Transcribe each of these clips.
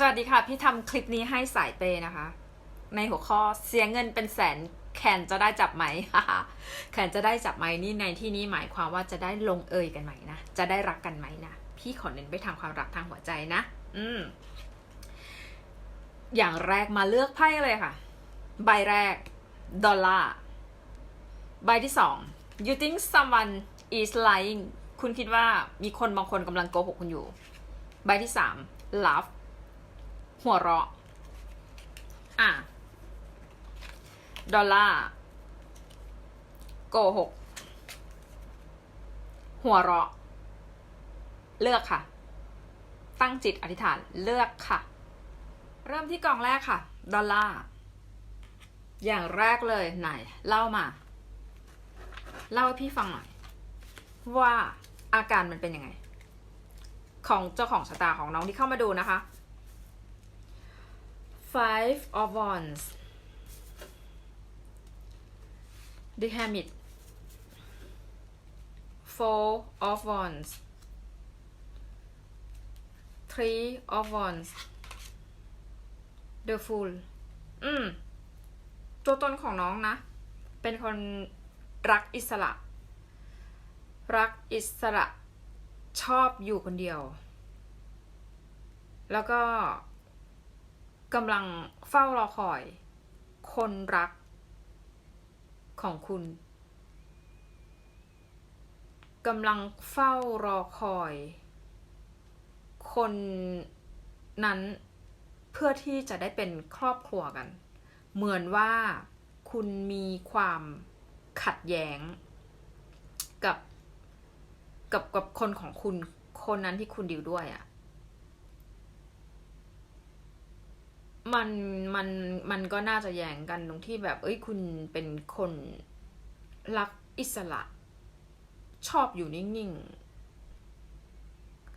สวัสดีค่ะ พี่ทำคลิปนี้ให้สายเปย์นะคะ ในหัวข้อเสียเงินเป็นแสนแคนจะได้จับไหมแคนจะได้จับไหมนี่ในที่นี้หมายความว่าจะได้ลงเอยกันไหมนะจะได้รักกันไหมนะพี่ขอเน้นไปทางความรักทางหัวใจนะ อืม อย่างแรกมาเลือกไพ่เลยค่ะ ใบแรกดอลลาร์ใบที่สอง you think someone is lying คุณคิดว่ามีคนบางคนกำลังโกหกคุณอยู่ ใบที่สาม love หัวเราะ อะ ดอลลาร์โกหก หัวเราะ เลือกค่ะ ตั้งจิตอธิษฐานเลือกค่ะ เริ่มที่กล่องแรกค่ะ ดอลลาร์อย่างแรกเลยไหน เล่ามา เล่าให้พี่ฟังหน่อย ว่าอาการมันเป็นยังไง ของเจ้าของชะตาของน้องที่เข้ามาดูนะคะ Five of Wands The Hermit Four of Wands Three of Wands The Fool อืม ตัวตนของน้องนะ เป็นคนรักอิสระ รักอิสระชอบอยู่คนเดียว แล้วก็ กำลังเฝ้ารอคอย คนรักของคุณกำลังเฝ้ารอคอย คนนั้นเพื่อที่จะได้เป็นครอบครัวกัน เหมือนว่าคุณมีความขัดแย้ง กับกับกับคนของคุณคนนั้นที่คุณดิวด้วยอะ่ มันมันมันก็น่าจะแย้งกันตรงที่แบบ เอ้ยคุณเป็นคนรักอิสระ ชอบอยู่นิ่ง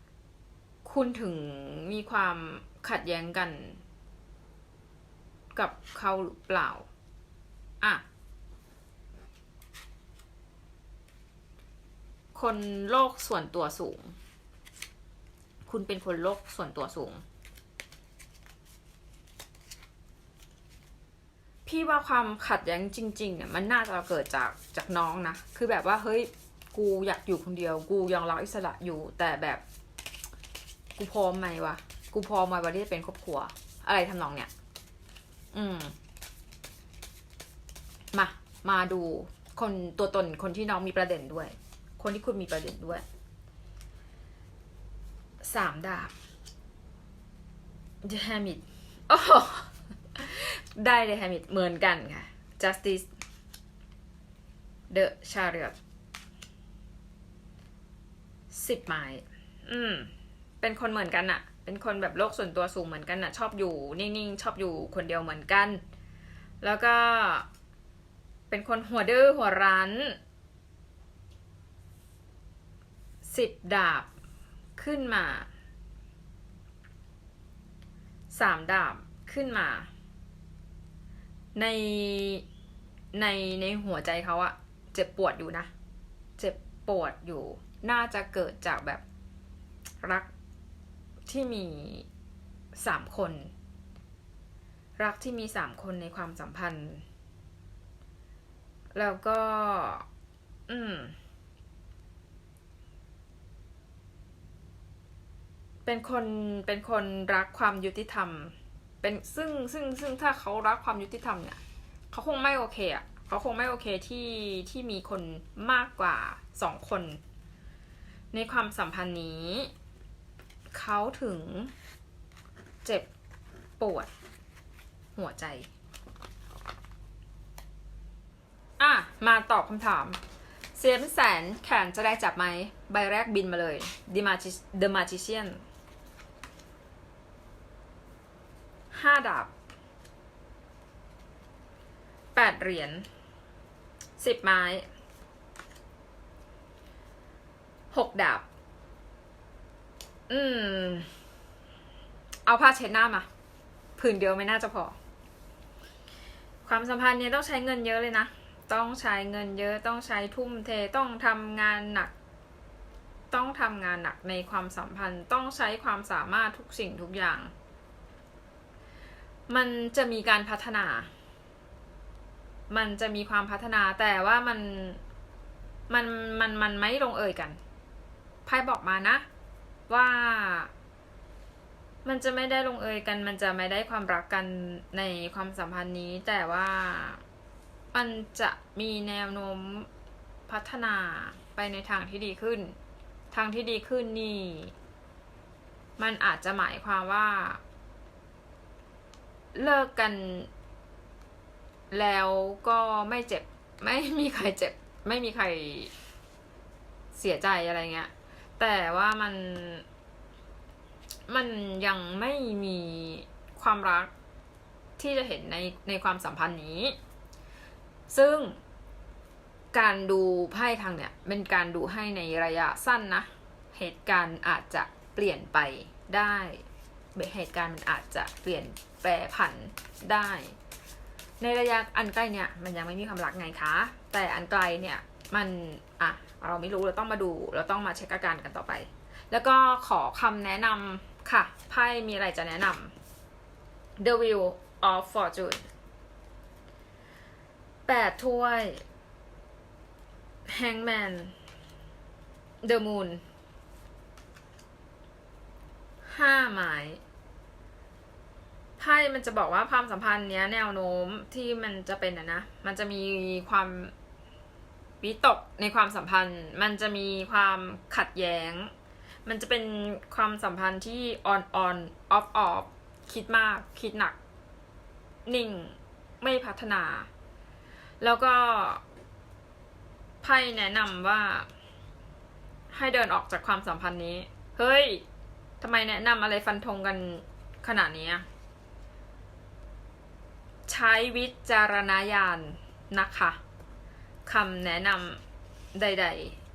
ๆ คุณถึงมีความขัดแย้งกัน กับเขาหรือเปล่า อะ คนโลกส่วนตัวสูง คุณเป็นคนโลกส่วนตัวสูง พี่ว่าความขัดแย้งจริงๆเนี่ยมันน่าจะเกิดจากจากน้องนะ คือแบบว่าเฮ้ยกูอยากอยู่คนเดียว กูยังรักอิสระอยู่ แต่แบบกูพร้อมไหมวะกูพร้อมไหมวะที่จะเป็นครอบครัว อะไรทำนองเนี่ย อืม มา มาดูคนตัวตนคนที่น้องมีประเด็นด้วย คนที่คุณมีประเด็นด้วยสามดาบ The Hermit โอ้ ได้ The Hermit เหมือนกันค่ะ Justice The Chariot สิบไม้อืม เป็นคนเหมือนกันอะเป็นคนแบบโลกส่วนตัวสูงเหมือนกันอะชอบอยู่นิ่งๆ ชอบอยู่คนเดียวเหมือนกัน แล้วก็ เป็นคนหัวดื้อหัวรั้นสิบดาบขึ้นมาสามดาบขึ้นมา ในในในหัวใจเขาอะเจ็บปวดอยู่นะ เจ็บปวดอยู่ น่าจะเกิดจากแบบรักที่มีสามคน รักที่มีสามคนในความสัมพันธ์ แล้วก็ อืม เป็นคนเป็นคนรักความยุติธรรม เป็นซึ่งซึ่งซึ่งถ้าเขารักความยุติธรรมเนี่ยเขาคงไม่โอเคอะเขาคงไม่โอเคที่ที่มีคนมากกว่าสองคน ในความสัมพันธ์นี้ เขาถึงเจ็บปวด หัวใจ อะ มาตอบคำถามเสียเป็นแสนแขนจะได้จับไหม ใบแรกบินมาเลย The Magi- The Magician ห้าดาบแปดเหรียญสิบไม้หกดาบ อืม เอาผ้าเช็ดหน้ามาผืนเดียวไม่น่าจะพอ ความสัมพันธ์เนี่ยต้องใช้เงินเยอะเลยนะ ต้องใช้เงินเยอะต้องใช้ทุ่มเทต้องทำงานหนัก ต้องทำงานหนักในความสัมพันธ์ต้องใช้ความสามารถทุกสิ่งทุกอย่าง มันจะมีการพัฒนา มันจะมีความพัฒนาแต่ว่ามันมันมันมันไม่ลงเอยกันไพ่บอกมานะ ว่า มันจะไม่ได้ลงเอยกัน มันจะไม่ได้ความรักกันในความสัมพันธ์นี้ แต่ว่ามันจะมีแนวโน้มพัฒนาไปในทางที่ดีขึ้น ทางที่ดีขึ้นนี่ มันอาจจะหมายความว่า เลิกกันแล้วก็ไม่เจ็บ ไม่มีใครเจ็บ ไม่มีใครเสียใจอะไรเงี้ย แต่ว่ามันมันยังไม่มีความรักที่จะเห็นในในความสัมพันธ์นี้ ซึ่งการดูไพ่ทางเนี่ย เป็นการดูให้ในระยะสั้นนะ เหตุการณ์อาจจะเปลี่ยนไปได้ เหตุการณ์มันอาจจะเปลี่ยนแปรผันได้ ในระยะอันใกล้เนี่ยมันยังไม่มีความรักไงคะ แต่อันไกลเนี่ยมันอะเราไม่รู้เราต้องมาดูเราต้องมาเช็คอาการกันต่อไป แล้วก็ขอคำแนะนำค่ะไพ่มีอะไรจะแนะนำ The Wheel of Fortune แปดถ้วย Hangman The Moon ห้าไม้ไพ่มันจะบอกว่าความสัมพันธ์เนี้ยแนวโน้มที่มันจะเป็นอะนะมันจะมีความวิตกในความสัมพันธ์ มันจะมีความขัดแย้ง มันจะเป็นความสัมพันธ์ที่ on on off off คิดมากคิดหนัก นิ่งไม่พัฒนา แล้วก็ไพ่แนะนำว่า ให้เดินออกจากความสัมพันธ์นี้ เฮ้ย ทำไมแนะนำอะไรฟันธงกันขนาดนี้ ใช้วิจารณญาณนะคะคำแนะนำใด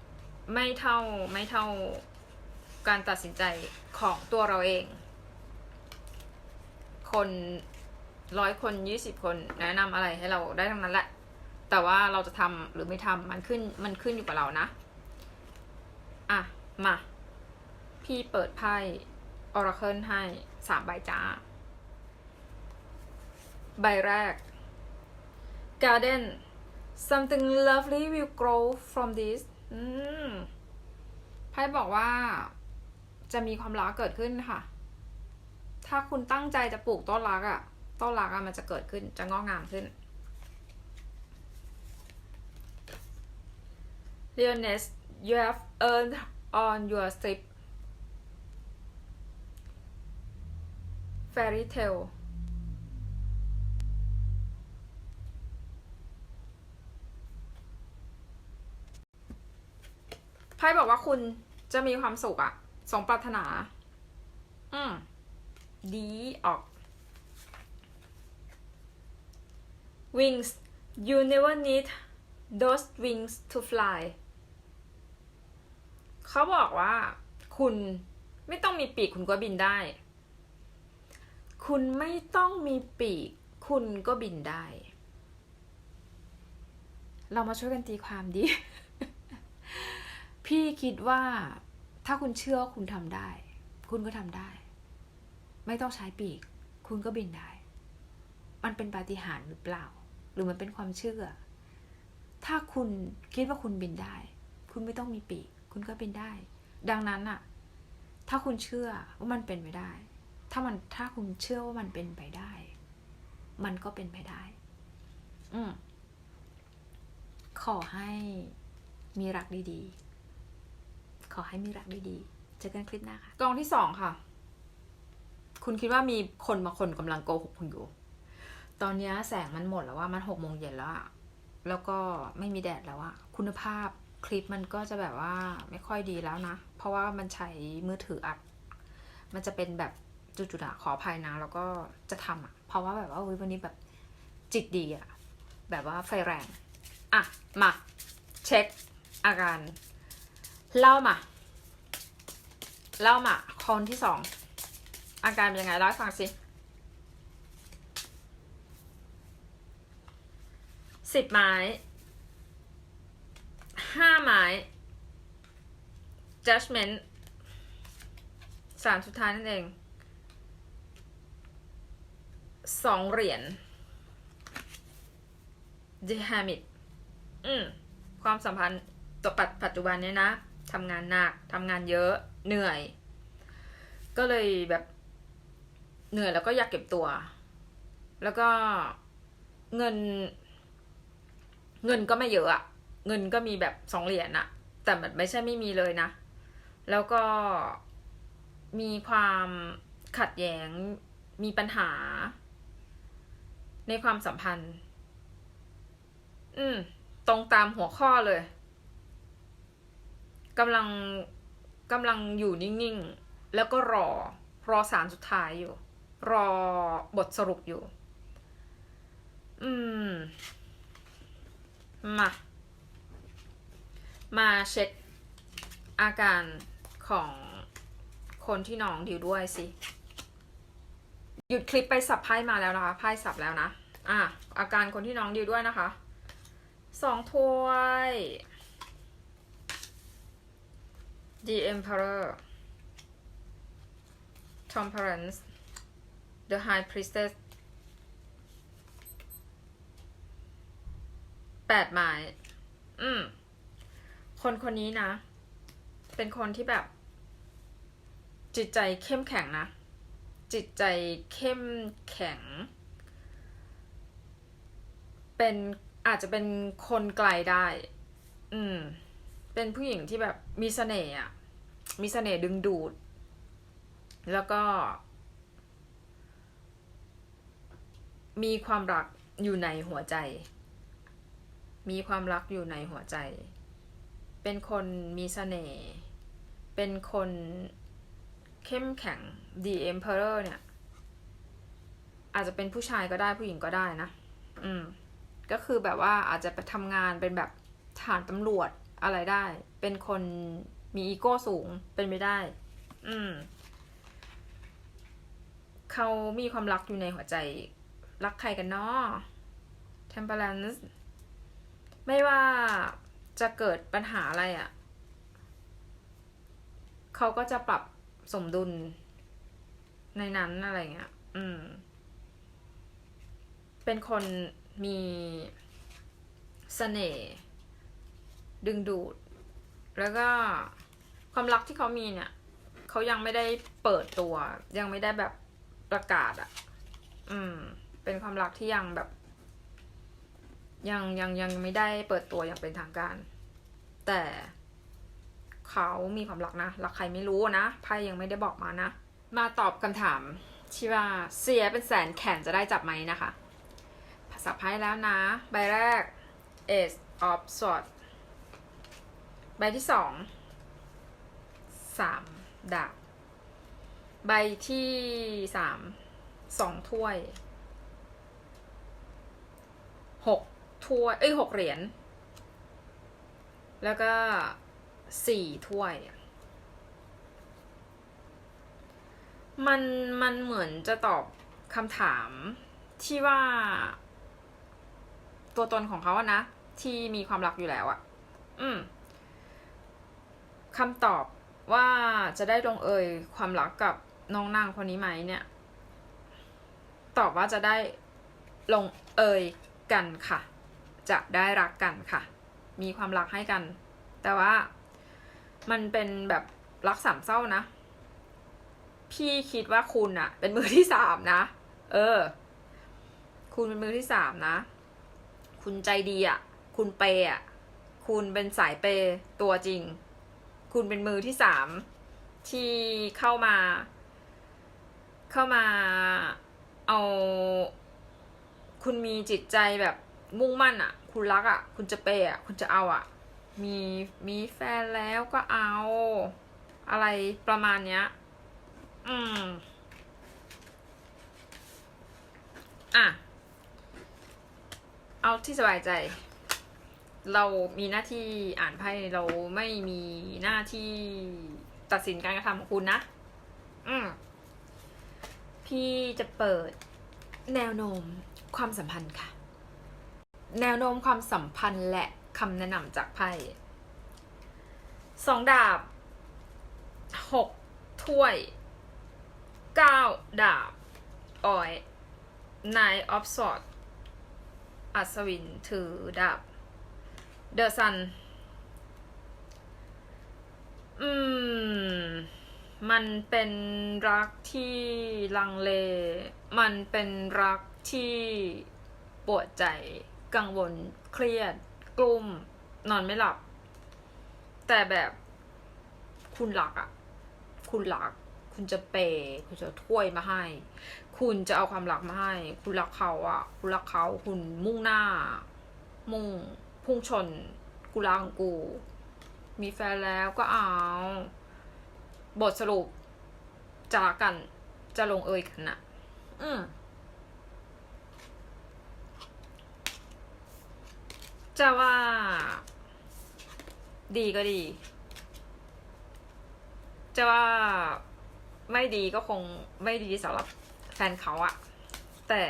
ๆ ไม่เท่าไม่เท่าการตัดสินใจของตัวเราเอง คนร้อยคนยี่สิบคนแนะนำอะไรให้เราได้ทั้งนั้นแหละ แต่ว่าเราจะทำหรือไม่ทำมันขึ้นมันขึ้นอยู่กับเรานะ อะ มา พี่เปิดไพ่ Oracle ให้สามใบจ้า ใบแรก Garden something lovely will grow from this ไพ่บอกว่าจะมีความรักเกิดขึ้นค่ะ ถ้าคุณตั้งใจจะปลูกต้นรักอะต้นรักอะมันจะเกิดขึ้น จะงอกงามขึ้น Leonis you have earned on your strip fairy tale ไพ่บอกว่าคุณจะมีความสุขอะสมปรารถนา อืม ดีออก wings you never need those wings to fly เขาบอกว่าคุณไม่ต้องมีปีกคุณก็บินได้ คุณไม่ต้องมีปีก คุณก็บินได้ เรามาช่วยกันตีความดิพี่คิดว่าถ้าคุณเชื่อว่าคุณทำได้ คุณก็ทำได้ ไม่ต้องใช้ปีก คุณก็บินได้ มันเป็นปาฏิหาริย์หรือเปล่า หรือมันเป็นความเชื่อ ถ้าคุณคิดว่าคุณบินได้ คุณไม่ต้องมีปีก คุณก็บินได้ ดังนั้นอะถ้าคุณเชื่อว่ามันเป็นไปได้ ถ้ามันถ้าคุณเชื่อว่ามันเป็นไปได้ มันก็เป็นไปได้ อืมขอให้มีรักดีๆ ขอให้มีรักดีๆ เจอกันคลิปหน้าค่ะ กองที่สองค่ะ คุณคิดว่ามีคนบางคนกำลังโกหกคุณอยู่ ตอนนี้แสงมันหมดแล้วว่ามันหกโมงเย็นแล้วอะแล้วก็ไม่มีแดดแล้วอะคุณภาพคลิปมันก็จะแบบว่าไม่ค่อยดีแล้วนะ เพราะว่ามันใช้มือถืออัด มันจะเป็นแบบ จุดๆอะขออภัยนะแล้วก็จะทำอะเพราะว่าแบบว่าวันนี้แบบจิตดีอะแบบว่าไฟแรงอะมาเช็คอาการเล่ามาเล่ามาคนที่สองอาการเป็นยังไงเล่าให้ฟังสิสิบไม้ห้าไม้ judgment สามสุดท้ายนั่นเอง สองเหรียญ The Hermit อืมความสัมพันธ์ตัวปัจปัจจุบันเนี้ยนะทำงานหนักทำงานเยอะเหนื่อย ก็เลยแบบเหนื่อยแล้วก็อยากเก็บตัว แล้วก็เงิน เงินก็ไม่เยอะอะเงินก็มีแบบสองเหรียญอะแต่มันไม่ใช่ไม่มีเลยนะ แล้วก็มีความขัดแย้งมีปัญหา ในความสัมพันธ์ อืม ตรงตามหัวข้อเลยกำลังกำลังอยู่นิ่งๆ แล้วก็รอ รอสารสุดท้ายอยู่ รอบทสรุปอยู่ อืม มา มาเช็คอาการของคนที่น้องดิวด้วยสิ หยุดคลิปไปสับไพ่มาแล้วนะคะไพ่สับแล้วนะอะอาการคนที่น้องดิวด้วยนะคะสองถ้วย The Emperor Temperance The High Priestess แปดไม้อืม คนคนนี้นะ เป็นคนที่แบบ จิตใจเข้มแข็งนะ จิตใจเข้มแข็ง เป็นอาจจะเป็นคนไกลได้ อืม เป็นผู้หญิงที่แบบมีเสน่ห์อะ มีเสน่ห์ดึงดูด แล้วก็ มีความรักอยู่ในหัวใจ มีความรักอยู่ในหัวใจ เป็นคนมีเสน่ห์ เป็นคน เข้มแข็ง The Emperor เนี่ย อาจจะเป็นผู้ชายก็ได้ผู้หญิงก็ได้นะ อืม ก็คือแบบว่าอาจจะไปทำงานเป็นแบบฐานตำรวจอะไรได้ เป็นคนมีอีโก้สูงเป็นไม่ได้ อืม เขามีความรักอยู่ในหัวใจ รักใครกันเนาะ Temperance ไม่ว่าจะเกิดปัญหาอะไรอะ่ะ เขาก็จะปรับ สมดุล ในนั้นอะไรเงี้ย อืม เป็นคนมีเสน่ห์ดึงดูด แล้วก็ความรักที่เขามีเนี่ย เขายังไม่ได้เปิดตัว ยังไม่ได้แบบประกาศอะ่ะ อืม เป็นความรักที่ยังแบบ ยังยังยังไม่ได้เปิดตัวอย่างเป็นทางการ แต่ เขามีความรักนะรักใครไม่รู้นะไพ่ยังไม่ได้บอกมานะ มาตอบคำถามที่ว่าเสียเป็นแสนแขนจะได้จับไหมนะคะ ภาษาไพ่แล้วนะ ใบแรก Ace of Swords ใบที่สองสามดาบใบที่สามสองถ้วยหกถ้วย เอ้ยหกเหรียญแล้วก็ สี่ถ้วยมันมันเหมือนจะตอบคำถามที่ว่า ตัวตนของเขาอะนะ ที่มีความรักอยู่แล้วอะอืมคำตอบว่าจะได้ลงเอยความรักกับน้องนางคนนี้ไหมเนี่ย ตอบว่าจะได้ลงเอยกันค่ะ จะได้รักกันค่ะ มีความรักให้กัน แต่ว่า มันเป็นแบบรักสามเศร้านะ พี่คิดว่าคุณอะเป็นมือที่สามนะ เออ คุณเป็นมือที่สามนะ คุณใจดีอะคุณเปย์อะคุณเป็นสายเปย์ตัวจริง คุณเป็นมือที่สามที่เข้ามา เข้ามาเอา คุณมีจิตใจแบบมุ่งมั่นอะคุณรักอะคุณจะเปย์อะคุณจะเอาอะ มีมีแฟนแล้วก็เอา อะไรประมาณเนี้ย อืม อะ เอาที่สบายใจ เรามีหน้าที่อ่านไพ่เราไม่มีหน้าที่ตัดสินการกระทำของคุณนะ อืม พี่จะเปิดแนวโน้มความสัมพันธ์ค่ะ แนวโน้มความสัมพันธ์และ คำแนะนำจากไพ่สองดาบหกถ้วยเก้าดาบอ้อย Nine of Swords อัศวินถือดาบ The Sun อืม มันเป็นรักที่ลังเล มันเป็นรักที่ปวดใจ กังวล เครียด กลุ้มนอนไม่หลับ แต่แบบคุณรักอะคุณรัก คุณจะเปย์คุณจะถ้วยมาให้ คุณจะเอาความรักมาให้ คุณรักเขาอะคุณรักเขา คุณมุ่งหน้า มุ่งพุ่งชน กูรักของกู มีแฟนแล้วก็เอา บทสรุปจะรักกัน จะลงเอยกันนะอืม จะว่า ดีก็ดี จะว่าไม่ดีก็คงไม่ดีสำหรับแฟนเขาอะแต่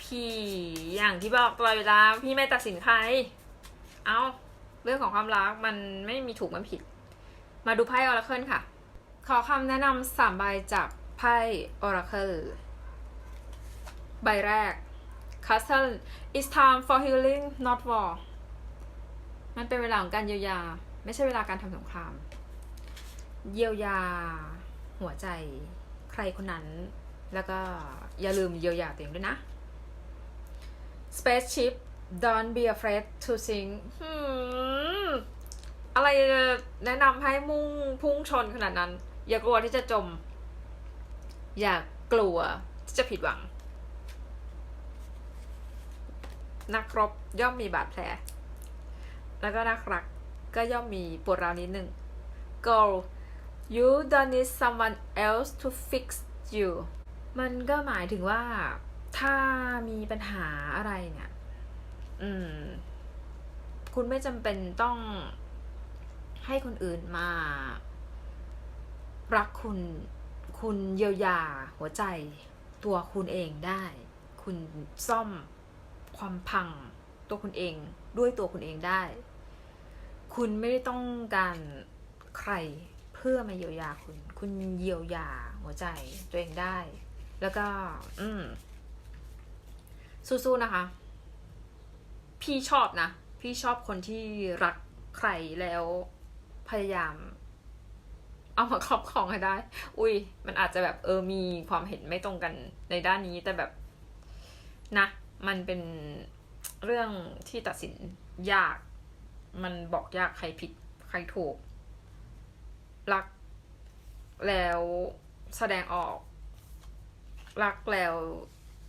พี่อย่างที่บอกตลอดเวลาพี่ไม่ตัดสินใคร เอาเรื่องของความรักมันไม่มีถูกมันผิด มาดูไพ่ออราเคิลค่ะ ขอคำแนะนำสามใบจากไพ่ออราเคิลใบแรก Castle it's time for healing not war มันเป็นเวลาของการเยียวยา ไม่ใช่เวลาการทำสงคราม เยียวยา หัวใจใครคนนั้น แล้วก็อย่าลืมเยียวยาตัวเองด้วยนะ Spaceship don't be afraid to sing อะไรแนะนำให้มุ่งพุ่งชนขนาดนั้น อย่ากลัวที่จะจม อย่ากลัวที่จะผิดหวัง นักรบย่อมมีบาดแผล แล้วก็นักรักก็ย่อมมีปวดร้าวนิดหนึ่ง Girl you don't need someone else to fix you มันก็หมายถึงว่าถ้ามีปัญหาอะไรเนี่ย อืม คุณไม่จำเป็นต้องให้คนอื่นมา รักคุณ คุณเยียวยาหัวใจ ตัวคุณเองได้ คุณซ่อม ความพังตัวคุณเองด้วยตัวคุณเองได้ คุณไม่ได้ต้องการใครเพื่อมาเยียวยาคุณ คุณเยียวยาหัวใจตัวเองได้ แล้วก็ อืม สู้ๆนะคะ พี่ชอบนะ พี่ชอบคนที่รักใครแล้วพยายาม เอามาครอบครองให้ได้ อุ้ย มันอาจจะแบบเออมีความเห็นไม่ตรงกันในด้านนี้แต่แบบนะ มันเป็นเรื่องที่ตัดสินยาก มันบอกยากใครผิดใครถูก รักแล้วแสดงออก รักแล้ว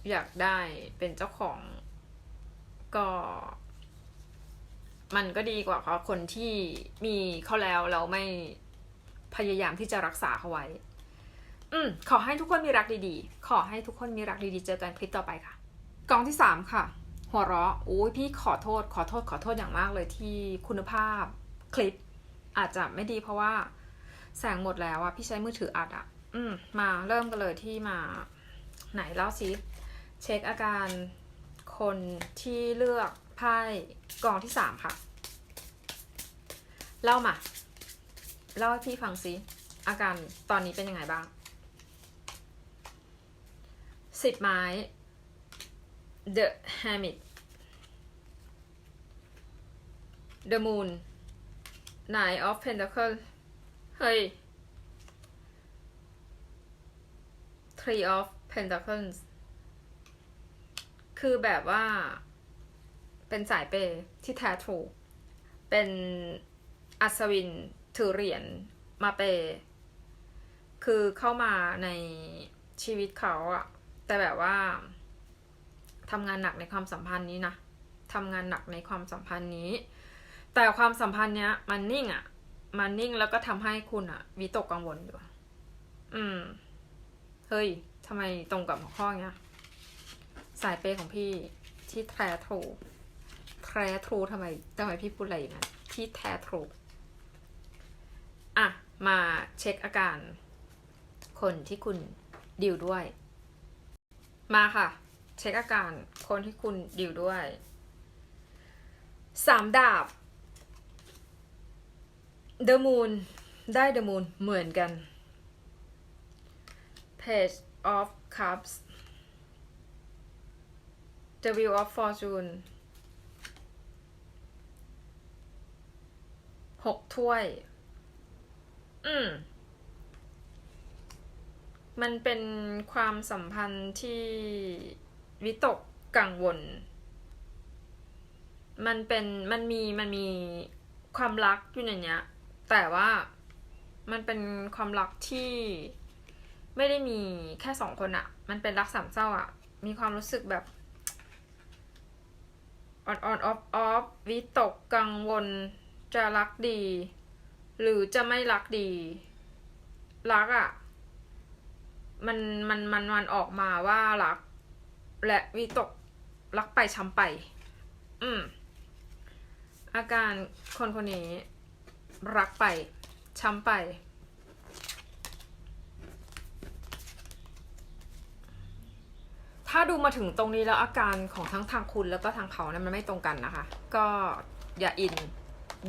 อยากได้เป็นเจ้าของก็ มันก็ดีกว่าคนที่มีเขาแล้วเราไม่พยายามที่จะรักษาเขาไว้ อืมขอให้ทุกคนมีรักดีๆ ขอให้ทุกคนมีรักดีๆ เจอกันคลิปต่อไปค่ะ กองที่สามค่ะ หัวเราะโอ้ยพี่ขอโทษ ขอโทษขอโทษอย่างมากเลยที่คุณภาพคลิป อาจจะไม่ดีเพราะว่าแสงหมดแล้วอะพี่ใช้มือถืออัดอะอืมมาเริ่มกันเลยที่มา ไหนเล่าซิเช็คอาการคนที่เลือกไพ่กองที่สามค่ะ เล่ามา เล่าให้พี่ฟังซิ อาการตอนนี้เป็นยังไงบ้างสิบไม้ The Hermit The Moon Nine of Pentacles เฮ้ย Three of Pentacles คือแบบว่า เป็นสายเปยที่แท้ทรูเป็นอัศวินถือเหรียญมาเปยคือเข้ามาในชีวิตเขาอะแต่แบบว่า ทำงานหนักในความสัมพันธ์นี้นะทำงานหนักในความสัมพันธ์นี้ แต่ความสัมพันธ์เนี้ย มันนิ่งอะมันนิ่งแล้วก็ทำให้คุณอะวิตกกังวลอยู่อืม เฮ้ยทำไมตรงกับหัวข้อเนี้ย สายเปย์ของพี่ที่แท้ทรูแท้ทรูทำไมทำไมพี่พูดอะไรอย่างนั้นที่แท้ทรูอะ มาเช็คอาการ คนที่คุณดิวด้วย มาค่ะ เช็คอาการคนที่คุณดิวด้วยสามดาบ The Moon ได้ The Moon เหมือนกัน Page of Cups The Wheel of Fortune หกถ้วย อืม มันเป็นความสัมพันธ์ที่ วิตกกังวล มันเป็นมันมีมันมีความรักอยู่ในเนี้ย แต่ว่ามันเป็นความรักที่ไม่ได้มีแค่สองคนอะมันเป็นรักสามเศร้าอะมีความรู้สึกแบบออนออนออฟออฟวิตกกังวล จะรักดี หรือจะไม่รักดี รักอะ่ะ มันมันมันมันออกมาว่ารัก และวิตกรักไปช้ำไป อืม อาการคนคนนี้ รักไปช้ำไป ถ้าดูมาถึงตรงนี้แล้วอาการของทั้งทางคุณแล้วก็ทางเขาเนี่ยมันไม่ตรงกันนะคะ ก็อย่าอิน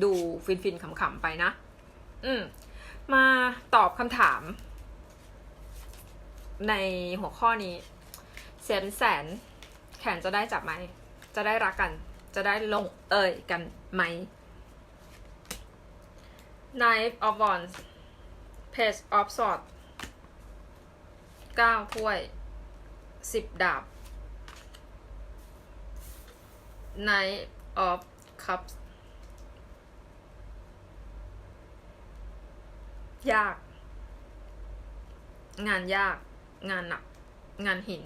ดูฟินฟินๆขำๆไปนะ อืม มาตอบคำถาม ในหัวข้อนี้ แสนแสน แขนจะได้จับไหม จะได้รักกัน จะได้ลงเอ่ยกันไหม Knife of Wands Page of Swords เก้าถ้วยสิบดาบ Knight of Cups ยาก งานยาก งานหนัก งานหิน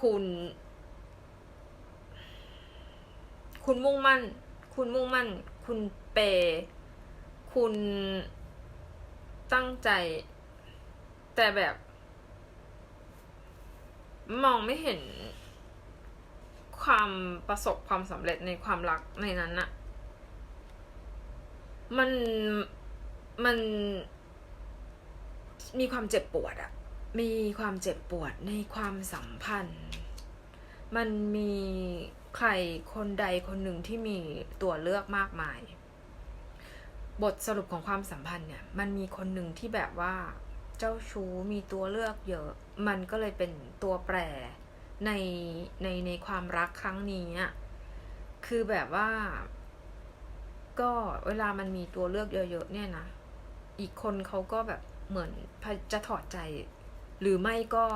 คุณ คุณมุ่งมั่น คุณมุ่งมั่น คุณเปย์คุณตั้งใจ แต่แบบ มองไม่เห็นความประสบความสำเร็จในความรักในนั้นอะมันมันมีความเจ็บปวดอะ มีความเจ็บปวดในความสัมพันธ์ มันมีใครคนใดคนหนึ่งที่มีตัวเลือกมากมาย บทสรุปของความสัมพันธ์เนี่ย มันมีคนหนึ่งที่แบบว่าเจ้าชู้มีตัวเลือกเยอะ มันก็เลยเป็นตัวแปรในในในความรักครั้งนี้คือแบบว่า ก็เวลามันมีตัวเลือกเยอะๆเนี่ยนะ อีกคนเขาก็แบบเหมือนจะถอดใจ หรือไม่ก็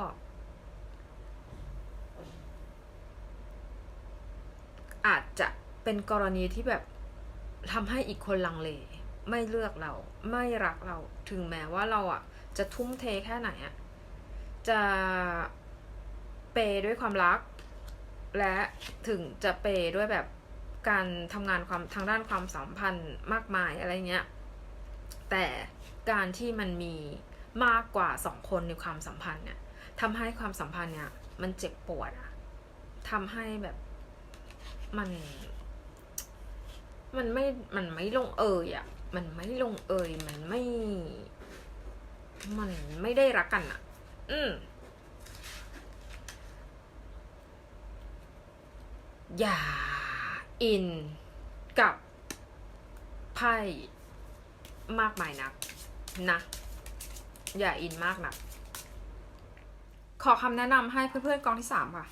อาจจะเป็นกรณีที่แบบทำให้อีกคนลังเล ไม่เลือกเรา ไม่รักเราถึงแม้ว่าเราอะ จะทุ่มเทแค่ไหนอะ จะเปย์ด้วยความรัก และถึงจะเปย์ด้วยแบบการทำงานความทางด้านความสัมพันธ์มากมายอะไรเงี้ย แต่การที่มันมี มากกว่าสองคนในความสัมพันธ์เนี่ยทำให้ความสัมพันธ์เนี่ย มันเจ็บปวดอะทำให้แบบมัน มันไม่มันไม่ลงเอยอะมันไม่ลงเอย มันไม่ มันไม่ได้รักกันอะอืมอย่าอินกับไพ่มากมายนักนะ อย่าอินมากนักขอคำแนะนำให้เพื่อนๆกองที่สามค่ะ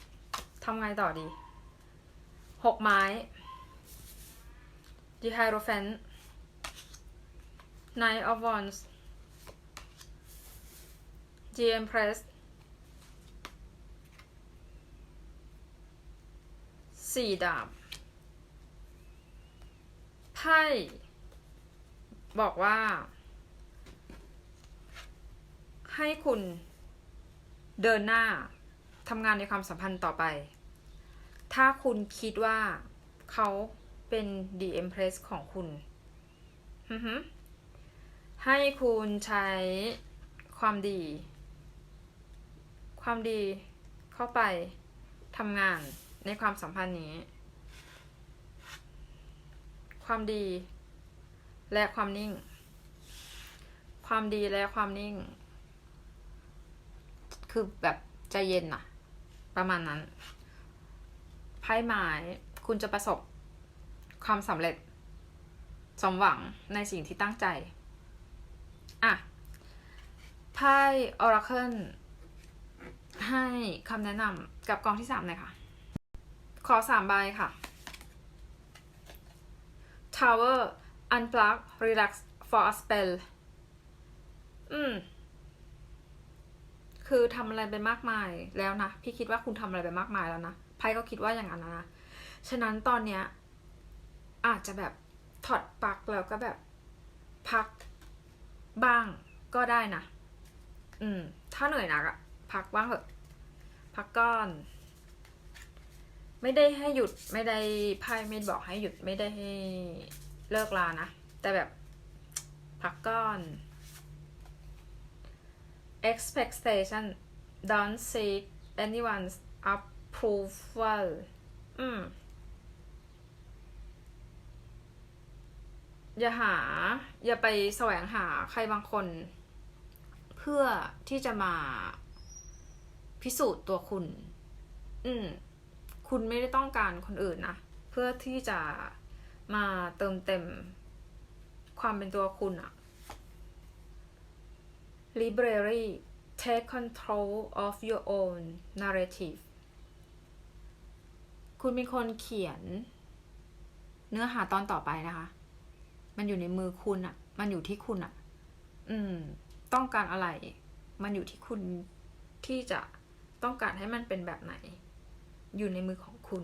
ทำไงต่อดีหกไม้ The Hierophant Knight of Wands The Empress สี่ดาบไพ่บอกว่า ให้คุณเดินหน้าทำงานในความสัมพันธ์ต่อไป ถ้าคุณคิดว่าเขาเป็น The Empress ของคุณ ให้คุณใช้ความดี ความดีเข้าไปทำงานในความสัมพันธ์นี้ ความดีและความนิ่ง ความดีและความนิ่ง คือแบบใจเย็นอะประมาณนั้นไพ่ไม้คุณจะประสบความสำเร็จสมหวังในสิ่งที่ตั้งใจ อะ ไพ่ Oracle ให้คำแนะนำกับกองที่สามหน่อยค่ะ ขอสามใบค่ะ Tower Unplug Relax for a spell อืม คือทำอะไรไปมากมายแล้วนะ พี่คิดว่าคุณทำอะไรไปมากมายแล้วนะไพ่ก็คิดว่าอย่างนั้นนะ ฉะนั้นตอนเนี้ยอาจจะแบบถอดปลั๊กแล้วก็แบบพักบ้างก็ได้นะ อืม ถ้าเหนื่อยหนักอะพักบ้างเถอะ พักก่อน ไม่ได้ให้หยุดไม่ได้ไพ่ไม่บอกให้หยุดไม่ได้ให้เลิกลานะ แต่แบบพักก่อน expectation don't seek anyone's approval อืม อย่าหา อย่าไปแสวงหาใครบางคน เพื่อที่จะมาพิสูจน์ตัวคุณ อืม คุณไม่ได้ต้องการคนอื่นนะ เพื่อที่จะมาเติมเต็มความเป็นตัวคุณอะ Library take control of your own narrative คุณเป็นคนเขียน เนื้อหาตอนต่อไปนะคะ มันอยู่ในมือคุณอะมันอยู่ที่คุณอะอืม ต้องการอะไร มันอยู่ที่คุณที่จะต้องการให้มันเป็นแบบไหน อยู่ในมือของคุณ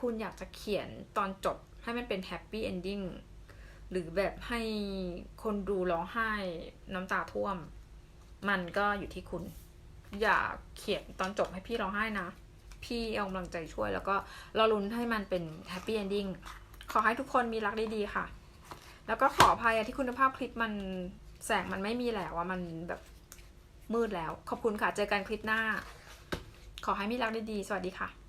คุณอยากจะเขียนตอนจบให้มันเป็นแฮปปี้เอนดิ้ง หรือแบบให้คนดูร้องไห้น้ำตาท่วม มันก็อยู่ที่คุณ อย่าเขียนตอนจบให้พี่ร้องไห้นะ พี่เอากำลังใจช่วยแล้วก็เราลุ้นให้มันเป็นแฮปปี้เอนดิ้งขอให้ทุกคนมีรักดีๆค่ะ แล้วก็ขออภัยที่คุณภาพคลิปมันแสงมันไม่มีแล้วอะมันแบบมืดแล้ว ขอบคุณค่ะ เจอกันคลิปหน้า ขอให้มีรักดีๆ สวัสดีค่ะ